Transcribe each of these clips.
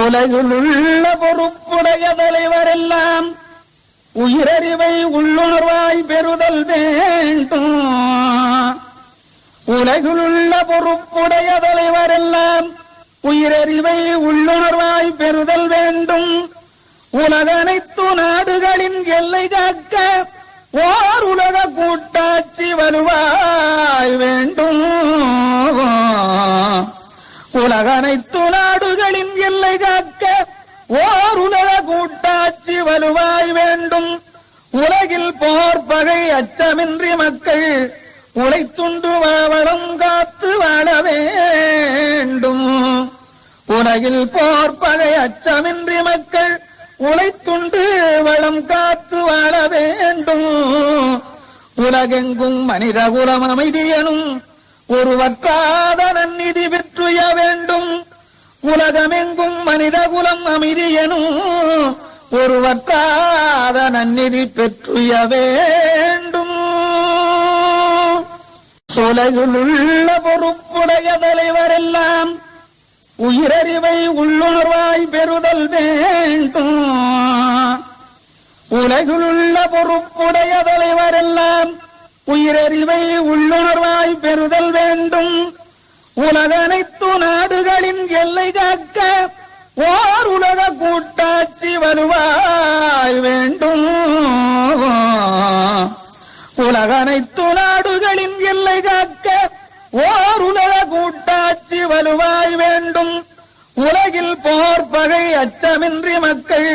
உலகிலுள்ள பொறுப்புடைய தலைவரெல்லாம் உயிரறிவை உள்ளுணர்வாய் பெறுதல் வேண்டும். உலகிலுள்ள பொறுப்புடைய தலைவரெல்லாம் உயிரறிவை உள்ளுணர்வாய் பெறுதல் வேண்டும். உலக அனைத்து நாடுகளின் எல்லை காக்க ஓர் உலக கூட்டாட்சி வருவாய் வேண்டும். உலகனைத்து நாடுகளின் எல்லை காக்க ஓர் உலக கூட்டாட்சி வலுவாய் வேண்டும். உலகில் போர் பகை அச்சமின்றி மக்கள் உழைத்துண்டு வாவளம் காத்து வாழ வேண்டும். உலகில் போர் பகை அச்சமின்றி மக்கள் உழைத்துண்டு வளம் காத்து வாழ வேண்டும். உலகெங்கும் மனித குலம் அமைதியனும் ஒரு வற்றாத நன்னிதி பெற்றுய வேண்டும். உலகமெங்கும் மனித குலம் அமைதியனும் ஒரு வற்றாத நன்னிதி பெற்றுய வேண்டும். உலகிலுள்ள பொறுப்புடைய தலைவரெல்லாம் உயிரறிவை உள்ளுணர்வாய் பெறுதல் வேண்டும். உலகிலுள்ள பொறுப்புடைய தலைவரெல்லாம் உயிரறிவை உள்ளுணர்வாய் பெறுதல் வேண்டும். உலகனைத்து நாடுகளின் எல்லை காக்க ஓர் உலக கூட்டாட்சி வருவாய் வேண்டும். உலகனைத்து நாடுகளின் எல்லை காக்க ஓர் உலக கூட்டாட்சி வலுவாய் வேண்டும். உலகில் போர் பகை அச்சமின்றி மக்கள்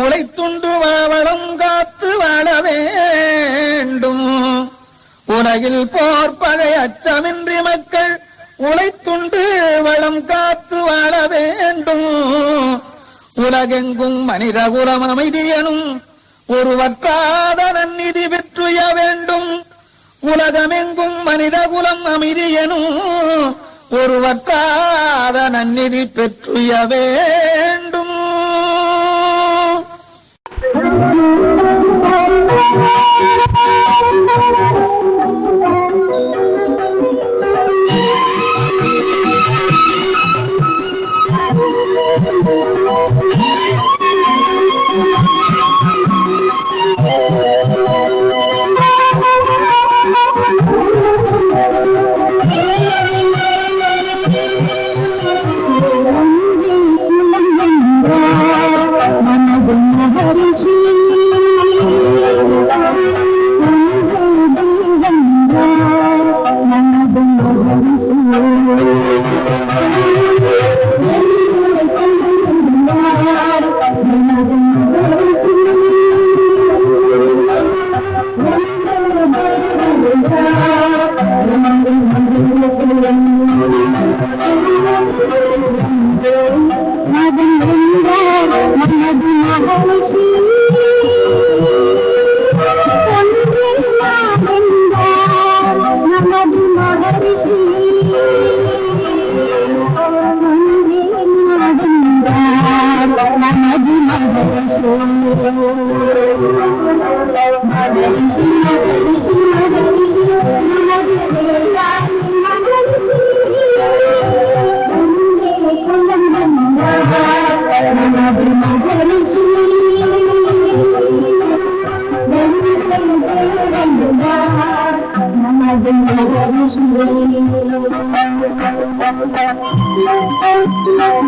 உழைத்துண்டு வாவளம் காத்து வாழ வேண்டும். உலகில் போர் அச்சமின்றி மக்கள் உழைத்துண்டு வளம் காத்து வாழ வேண்டும். உலகெங்கும் மனித குலம் அமைதியனும் ஒரு வற்றாத நன்னிதி பெற்றுய வேண்டும். உலகமெங்கும் மனித குலம் அமைதியனும் ஒரு வற்றாத நன்னிதி பெற்றுய வேண்டும். Oh, مدن عند محمد عرشي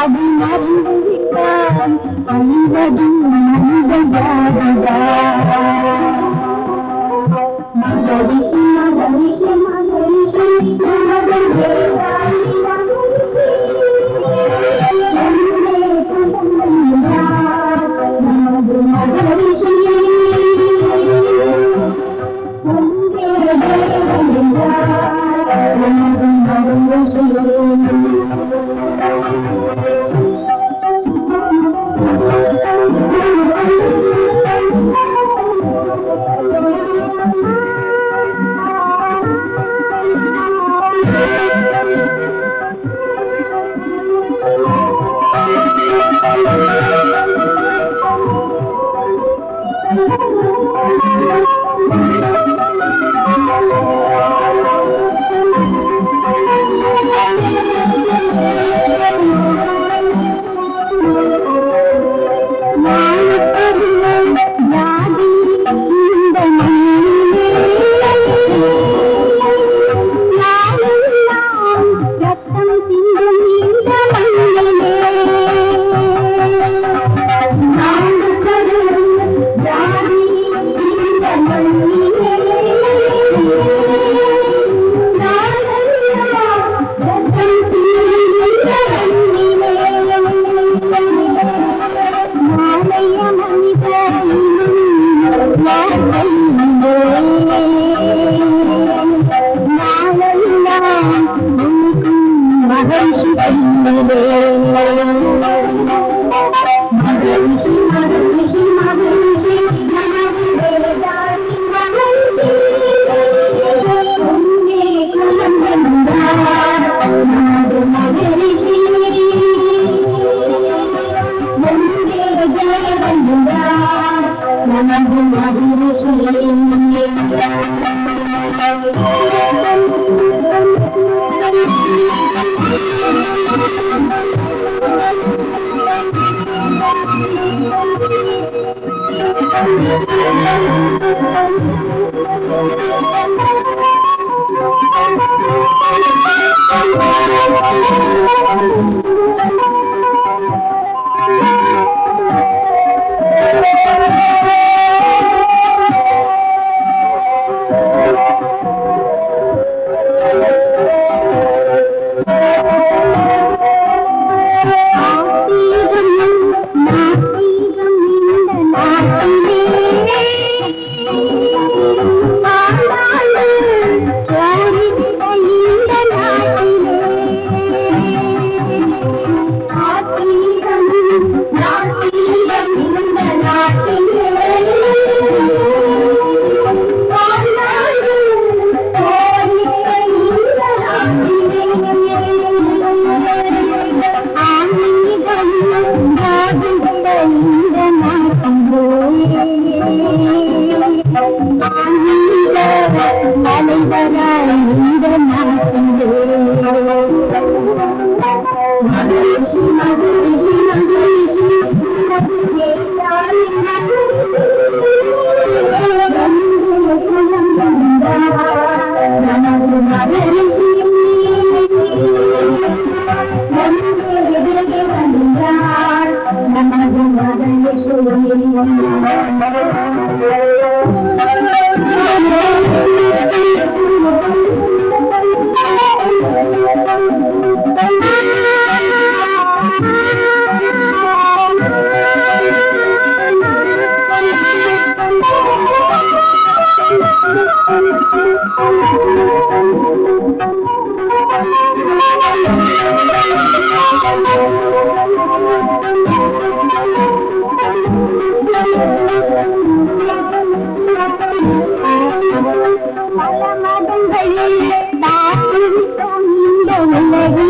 மனிதனும் மனிதனாகதா மகரிஷி மகரிஷி மகரிஷி Música உலகில் நான் இந்த உலகில்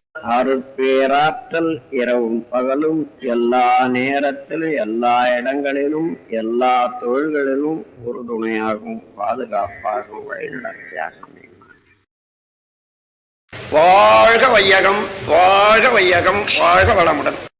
அருட்பேராற்றல் இரவும் பகலும் எல்லா நேரத்திலும் எல்லா இடங்களிலும் எல்லா தொழில்களிலும் உறுதுணையாகவும் பாதுகாப்பாகவும் வழிநடத்தியாகும். வாழ்க வையகம் வாழ்க வையகம் வாழ்க வளமுடன்.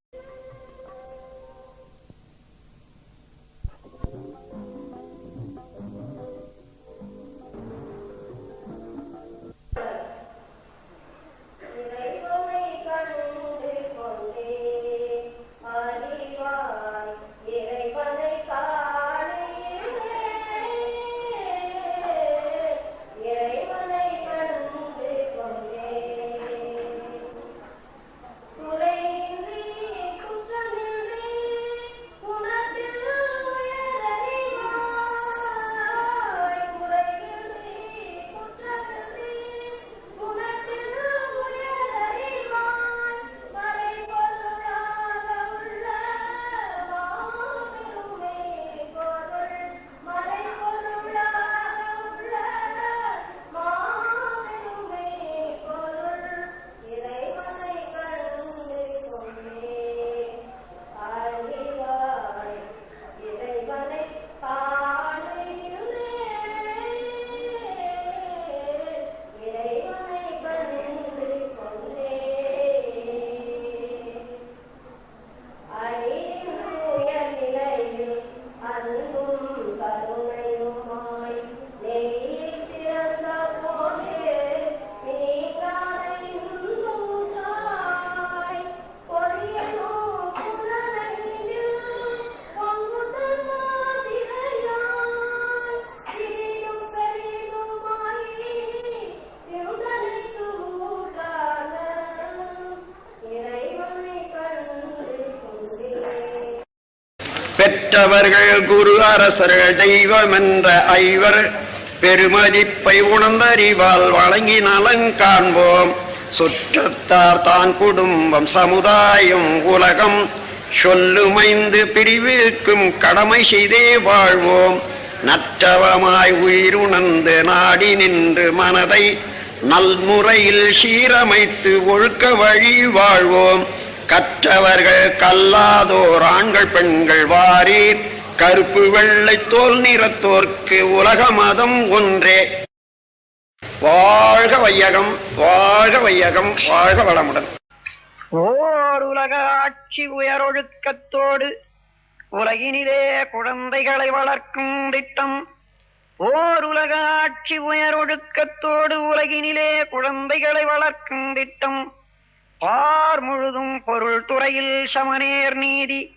பெற்றவர்கள் குரு அரசர்கள் தெய்வம் என்ற ஐவர் பெருமதிப்பை உணர்ந்தறிவால் வழங்கி நலன் காண்போம். சுற்றத்தார் தான் குடும்பம் சமுதாயம் உலகம். சொல்லுமைந்து பிரிவிற்கும் கடமை செய்தே வாழ்வோம். நற்றவமாய் உயிருணர்ந்து நாடி நின்று மனதை நல்முறையில் சீரமைத்து ஒழுக்க வழி வாழ்வோம். கற்றவர்கள் கல்லாதோர் ஆண்கள் பெண்கள் வாரீர் கருப்பு வெள்ளை தோல் நிறத்தோர்க்கு உலக மதம் ஒன்றே. வாழ்க வையகம் வாழ்க வையகம் வாழ்க வளமுடன். ஓர் உலக ஆட்சி உயரொழுக்கத்தோடு உலகினிலே குழந்தைகளை வளர்க்கும் திட்டம். ஓர் உலக ஆட்சி உயரொழுக்கத்தோடு உலகினிலே குழந்தைகளை வளர்க்கும் திட்டம். பார் முழுதும் பொருள் துறையில் சமநேர் நீதி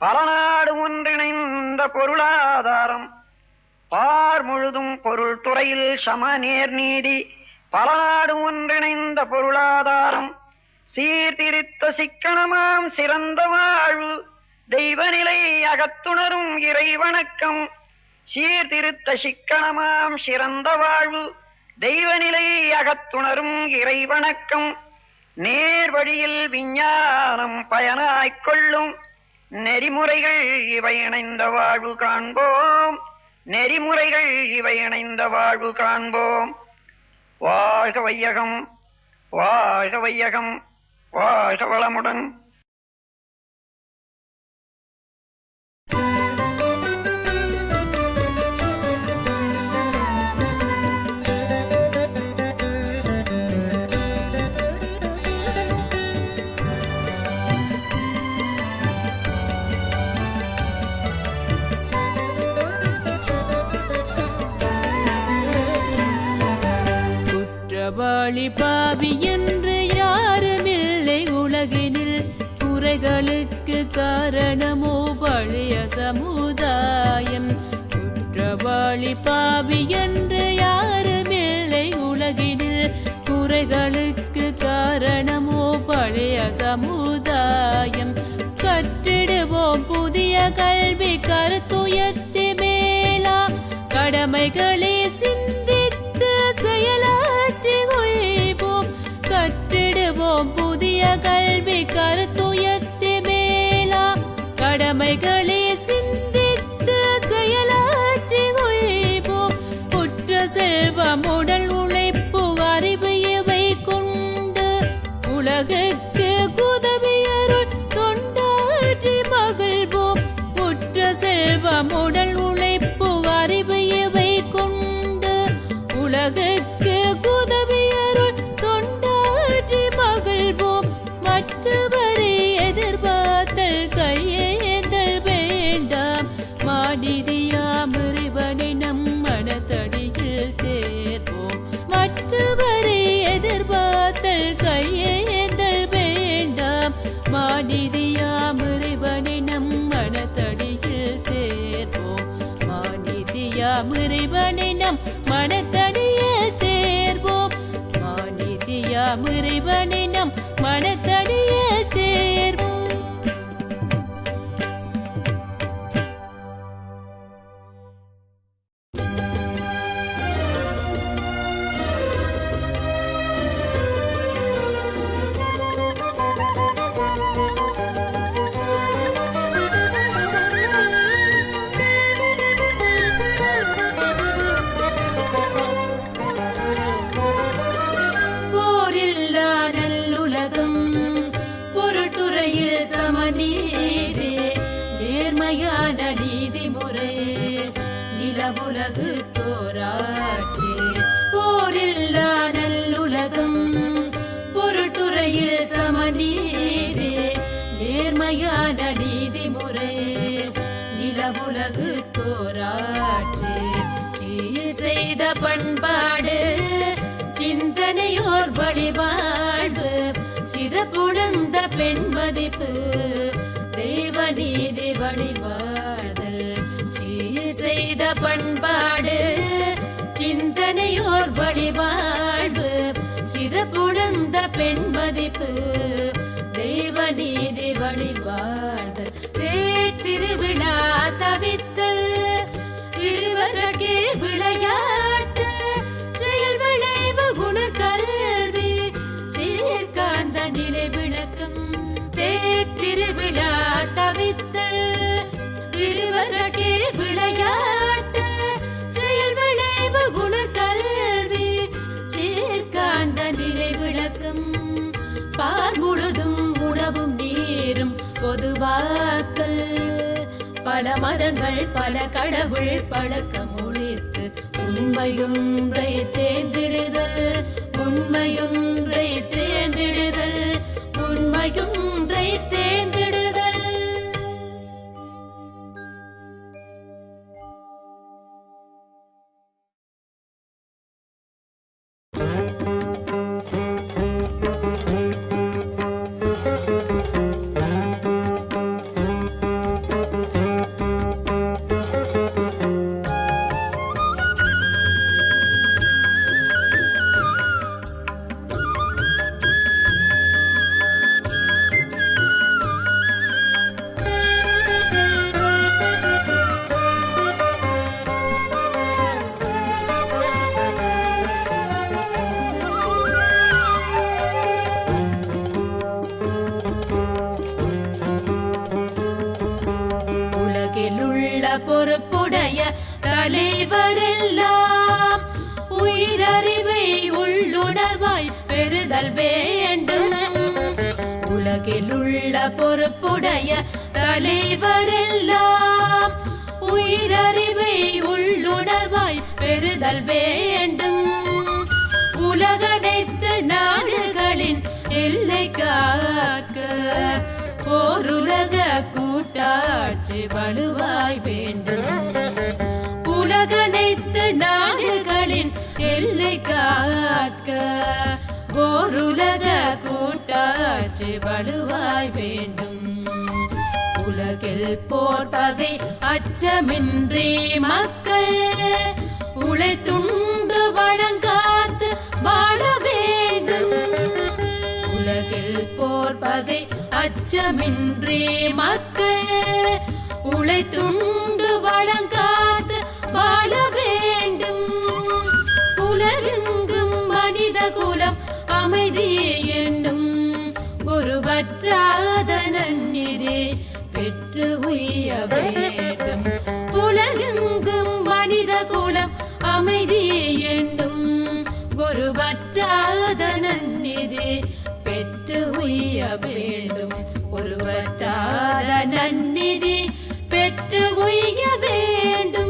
பலநாடு ஒன்றிணைந்த பொருளாதாரம். பார் முழுதும் பொருள் துறையில் சமநேர் நீதி பலநாடு ஒன்றிணைந்த பொருளாதாரம். சீர்திருத்த சிக்கனமாம் சிறந்த வாழ்வு தெய்வநிலை அகத்துணரும் இறை வணக்கம் சீர்திருத்த சிக்கனமாம் சிறந்த வாழ்வு தெய்வநிலை அகத்துணரும் இறை வணக்கம் நேர் வழியில் விஞ்ஞானம் பயனாய்க் கொள்ளும். நெறிமுறைகள் இவை இணைந்த வாழ்வு காண்போம். நெறிமுறைகள் இவை இணைந்த வாழ்வு காண்போம். வாழ்க வையகம் வாழ்க வையகம் வாழ்க வளமுடன். குற்றவாளி பாவி என்று யாருமில்லை உலகினில். குறைகளுக்கு காரணமோ பழைய சமுதாயம். குற்றவாளி பாவி என்று யாருமில்லை உலகினில். குறைகளுக்கு காரணமோ பழைய சமுதாயம். கற்றிடுவோம் புதிய கல்வி கருத்துயர்த்தி மேலா. கடமைகளே சிந்த கல்வி கருத்துயர்த்தி மேலா கடமைகளில் உலகு தோராட்சி போரில்லா நல்லுலகம் பொருள்துறையில் சமநீதி நேர்மையான நீதிமுறை நிலவுலகு தோராட்சி சீர் செய்த பண்பாடு சிந்தனையோர் வழிவாழ்வு சிறப்புணர்ந்த பெண் மதிப்பு தெய்வ நீதி வழிபாடு. பண்பாடு சிந்தனையோர் வழிவாழ்வு சிறப்புணர்ந்த பெண் மதிப்பு தெய்வ நீதி வழிபாழ்தல் திருவிழா தவித்தல் சிறுவரகே விளையாட்டு செயல் விளைவு குணக்கல்வி சீர்காந்த நிலை விளக்கம் தேர் தவித்தல் சிறுவரகே பொதுவாக்கல். பல மதங்கள் பல கடவுள் பழக்கம் ஒழித்து உண்மையொன்றை தேர்ந்திடுதல் உண்மையொன்றை தேர்ந்திடுதல் உண்மையும் முதல் வேண்டும். உலகில் உள்ள பொறுப்புடைய தலைவர் எல்லாம் உயிரறிவை உள்ளுணர்வாய் பெறுதல் வேண்டும். உலகனைத்து நாடுகளின் எல்லை காக்க ஓருலக கூட்டாட்சி வலுவாய் வேண்டும். உலகனைத்து நாடுகளின் எல்லை காக்க ஓருலக கூட்டாட்சி வலுவாய் வேண்டும். உலகில் போர் பகை அச்சமின்றி மக்கள் உழைத்துண்டு வழங்காத்து வாழ வேண்டும். உலகில் போர் பகை அச்சமின்றி மக்கள் உழைத்துண்டு வழங்காத்து வாழ வேண்டும். உலகெங்கும் மனித குலம் அமைதி என்னும் குருவற்றாத நன்னிதி பெற்று உய்ய வேண்டும். உலகெங்கும் மனித குலம் அமைதி என்னும் குருவற்றாத நன்னிதி பெற்று உய்ய வேண்டும். ஒருவற்றாத நன்னிதி பெற்று உய்ய வேண்டும்.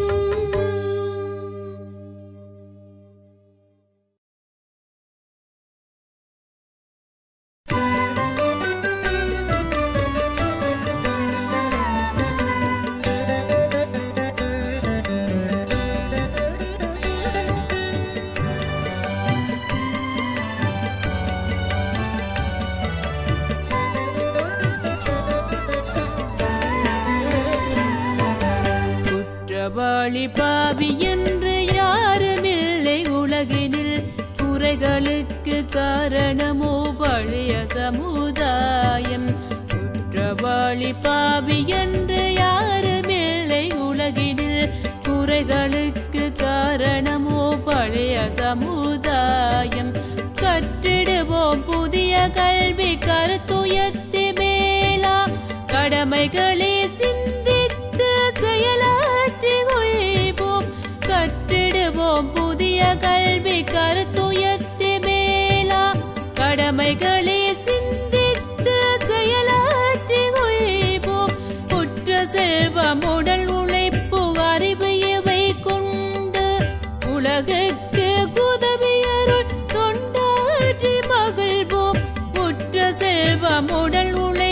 குறைகளுக்கு காரணமோ பழைய சமுதாயம். குற்றவாளி பாவி என்று யாருமில்லை உலகினில். குறைகளுக்கு காரணமோ பழைய சமுதாயம். கற்றிடுவோம் புதிய கல்வி கருத்துயர்த்தி மேலா. கடமைகளே சிந்தித்து செயலாற்றி ஒழிப்போம் கற்றிடுவோம் புதிய கல்வி கருத்து கடமைகளே சிந்தித்து செயலாற்றி ஒழிப்போம் குற்ற செல்வம் உடல் உழைப்பு அறிவு இவை கொண்டு? உலகுக்கு உதவியருள் தொண்டாற்றி மகிழ்வோம். குற்ற செல்வம் உடல் உழை